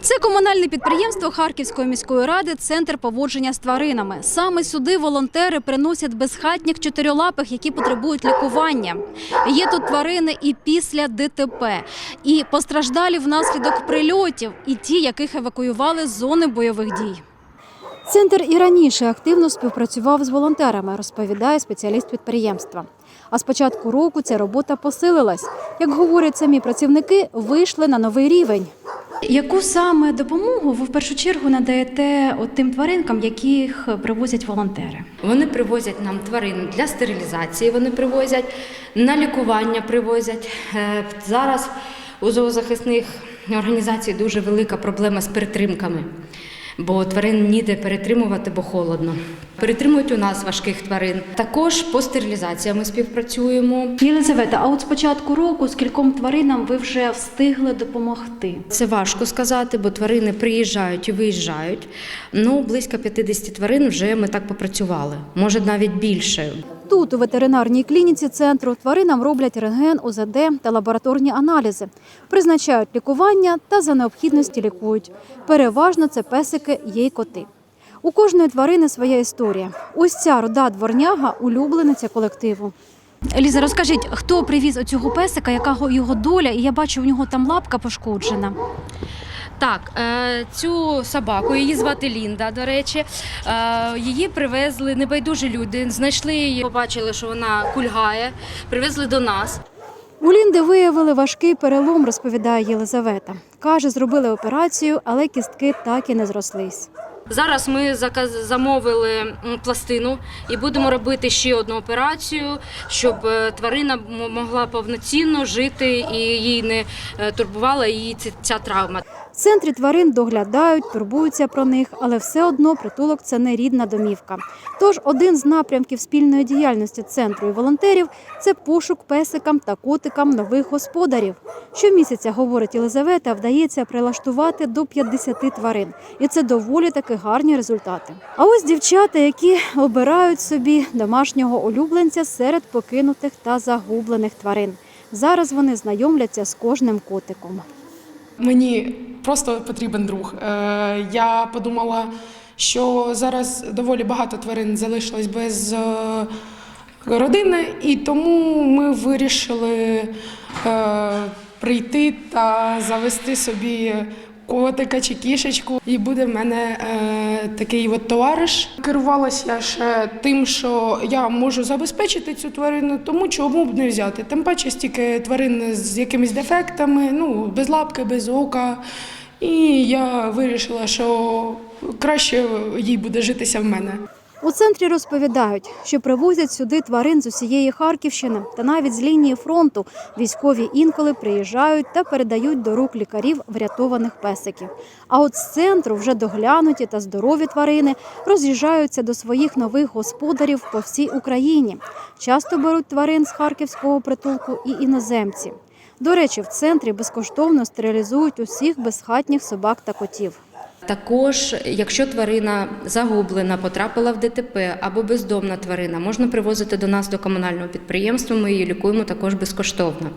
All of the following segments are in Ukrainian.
Це комунальне підприємство Харківської міської ради Центр поводження з тваринами. Саме сюди волонтери приносять безхатніх чотирилапих, які потребують лікування. Є тут тварини і після ДТП, і постраждалі внаслідок прильотів, і ті, яких евакуювали з зони бойових дій. Центр і раніше активно співпрацював з волонтерами, розповідає спеціаліст підприємства. А з початку року ця робота посилилась. Як говорять самі працівники, вийшли на новий рівень. Яку саме допомогу ви в першу чергу надаєте от тим тваринкам, яких привозять волонтери? Вони привозять нам тварин для стерилізації, вони привозять на лікування привозять. Е, Зараз у зоозахисних організацій дуже велика проблема з перетримками, бо тварин ніде перетримувати, бо холодно. Перетримують у нас важких тварин. Також по стерилізації ми співпрацюємо. Єлизавета, а от з початку року скільком тваринам ви вже встигли допомогти? Це важко сказати, бо тварини приїжджають і виїжджають. Ну, близько 50 тварин вже ми так попрацювали, може навіть більше. Тут, у ветеринарній клініці центру, тваринам роблять рентген, ОЗД та лабораторні аналізи, призначають лікування та за необхідності лікують. Переважно це песики, є й коти. У кожної тварини своя історія. Ось ця рода дворняга улюблениця колективу. Ліза, розкажіть, хто привіз оцього песика, яка його доля, і я бачу, у нього там лапка пошкоджена. Так, е, цю собаку, її звати Лінда, до речі. Е, Її привезли небайдужі люди. Знайшли її, побачили, що вона кульгає, привезли до нас. У Лінди виявили важкий перелом, розповідає Єлизавета. Каже, зробили операцію, але кістки так і не зрослись. Зараз ми замовили пластину і будемо робити ще одну операцію, щоб е, тварина могла повноцінно жити і їй не турбувала її ця травма. В центрі тварин доглядають, турбуються про них, але все одно притулок це не рідна домівка. Тож один з напрямків спільної діяльності центру і волонтерів це пошук песикам та котикам нових господарів. Щомісяця, говорить Єлизавета, вдається прилаштувати до 50 тварин, і це доволі таки гарні результати. А ось дівчата, які обирають собі домашнього улюбленця серед покинутих та загублених тварин. Зараз вони знайомляться з кожним котиком. Мені просто потрібен друг. Е, Я подумала, що зараз доволі багато тварин залишилось без е, родини, і тому ми вирішили е, прийти та завести собі котика чи кішечку. І буде в мене е, такий от товариш. Керувалася я ще тим, що я можу забезпечити цю тварину, тому чому б не взяти. Тим паче стільки тварин з якимись дефектами, ну без лапки, без ока. І я вирішила, що краще їй буде житися в мене. У центрі розповідають, що привозять сюди тварин з усієї Харківщини та навіть з лінії фронту. Військові інколи приїжджають та передають до рук лікарів врятованих песиків. А от з центру вже доглянуті та здорові тварини роз'їжджаються до своїх нових господарів по всій Україні. Часто беруть тварин з харківського притулку і іноземці. До речі, в центрі безкоштовно стерилізують усіх безхатніх собак та котів. Також, якщо тварина загублена, потрапила в ДТП або бездомна тварина, можна привозити до нас до комунального підприємства. Ми її лікуємо також безкоштовно.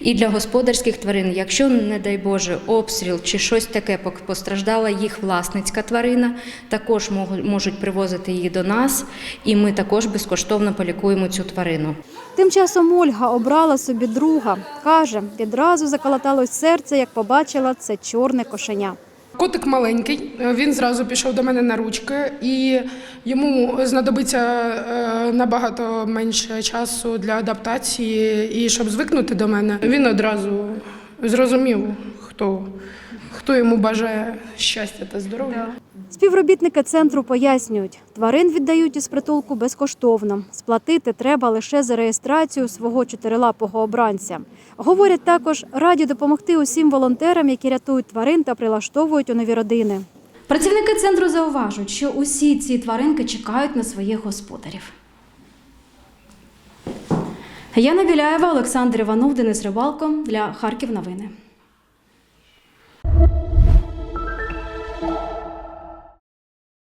І для господарських тварин, якщо, не дай Боже, обстріл чи щось таке постраждала їх власницька тварина, також можуть привозити її до нас, і ми також безкоштовно полікуємо цю тварину. Тим часом Ольга обрала собі друга. Каже, відразу заколоталось серце, як побачила це чорне кошеня. Котик маленький, е, він зразу пішов до мене на ручки, і йому знадобиться е, набагато менше часу для адаптації і щоб звикнути до мене. Він одразу зрозумів, хто, хто йому бажає щастя та здоров'я. Співробітники центру пояснюють, тварин віддають із притулку безкоштовно. Сплатити треба лише за реєстрацію свого чотирилапого обранця. Говорять також, раді допомогти усім волонтерам, які рятують тварин та прилаштовують у нові родини. Працівники центру зауважують, що усі ці тваринки чекають на своїх господарів. Яна Біляєва, Олександр Іванов, Денис Рибалко для Харків новини.